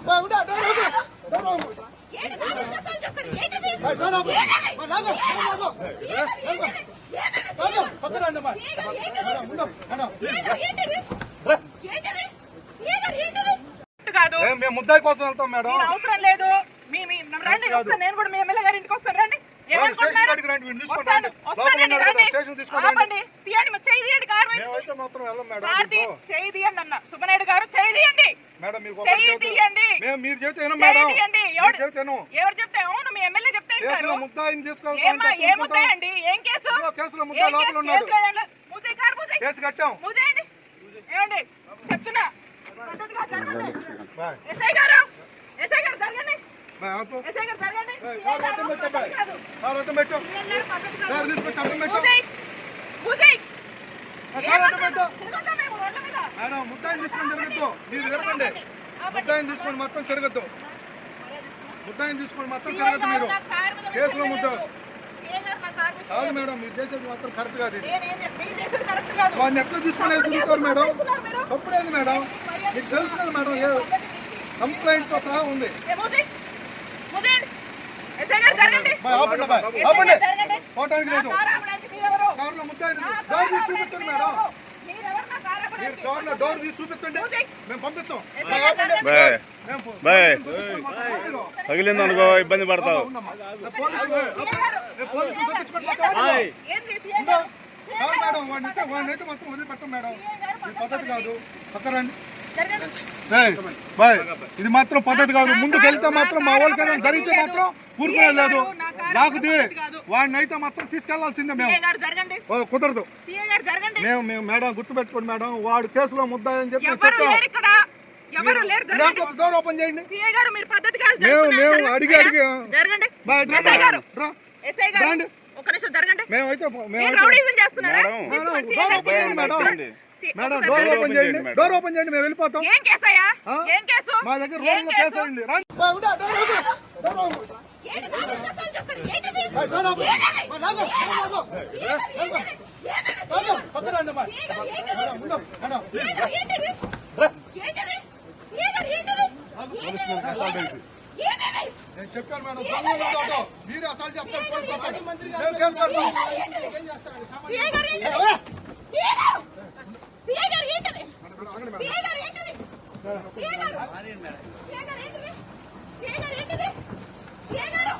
కాదు ఏ, మేము ముద్దాయి కోసం వెళ్తాం మేడం. మీరు అవసరం లేదు. మీ మీ రండి. వస్తాను నేను కూడా మీ ఎమ్మెల్యే గారి ఇంటికి వస్తాను రండి. సుబ్బనాయుడు గారు చేయి తీయండి. మేడం మీరు మీరు ఎవరు చెప్తే అవును మీ ఎమ్మెల్యే చెప్తే ఏముంటాయండి ఏం కేసు? కేసు? కట్టాం. ఏమండి చెప్తున్నా పద్ధతిగా జరగండి. బాయ్. ఎస్ఐ గారు ఎస్ఐ గారు జరగండి. ఎస్ఐ గారు జరగండి? మేడం ముద్దాయిని తీసుకొని తిరగద్దు. మీరు తిరగండి ముద్దాయిని తీసుకొని మొత్తం తిరగద్దు. ముద్దాయిని తీసుకొని మొత్తం తిరగద్దు మీరు. కేసులో. ముద్ద. ఏ గారు నా కారు మీద కాదు మేడం మీరు చేసేది మాత్రం కరెక్ట్ కాదు. వాడిని ఎట్లా తీసుకొని తిరుగుతారు మేడం? తప్పుడేది మేడం. మీకు తెలుసు కదా మేడం కంప్లైంట్తో సహా ఉంది. పోవటానికి లేదు? కారులో డోర్ తీసి చూపించండి మేడం. మీరు? కార్లో డోర్ తీసి చూపించండి. మేము పంపించాం. తగిలింది అనుకో ఇబ్బంది పడతావు. మేడం వాడిని అయితే వాడిని అయితే మాత్రం వదిలిపెట్టం మేడం. ఇది పద్ధతి కాదు. పక్కరండి బాయ్. ఇది మాత్రం పద్ధతి కాదు. ముందుకు వెళ్తే మాత్రం మా వాళ్ళకైనా జరిగితే మాత్రం ఊరుకునే లేదు నాకు వాడిని అయితే మాత్రం తీసుకెళ్ళాల్సిందే మేము. కుదరదు. మేము మేము మేడం గుర్తుపెట్టుకోండి మేడం. వాడు కేసులో చెప్పి ఎవరు చెప్పాం. లేరు ఇక్కడ. ఎవరు లేరు. జరగండి. లేకపోతే డోర్ ఓపెన్ చేయండి. మేము-. అడిగి- అడిగి- మేమైతే మేడం, మేడం, డోర్ ఓపెన్ చేయండి డోర్. ఓపెన్ చేయండి మేము వెళ్ళిపోతాం ఏం కేసయ్యా? ఏం కేసు మా దగ్గర రోజులో కేసు అయింది రండి. రండి? నేను చెప్పాను మేడం. మీరు అసలు చెప్తారు. మేము కేసు కడతాం చేయగారు ఏంటిది? చేయగారు ఏంటిది? చేయగారు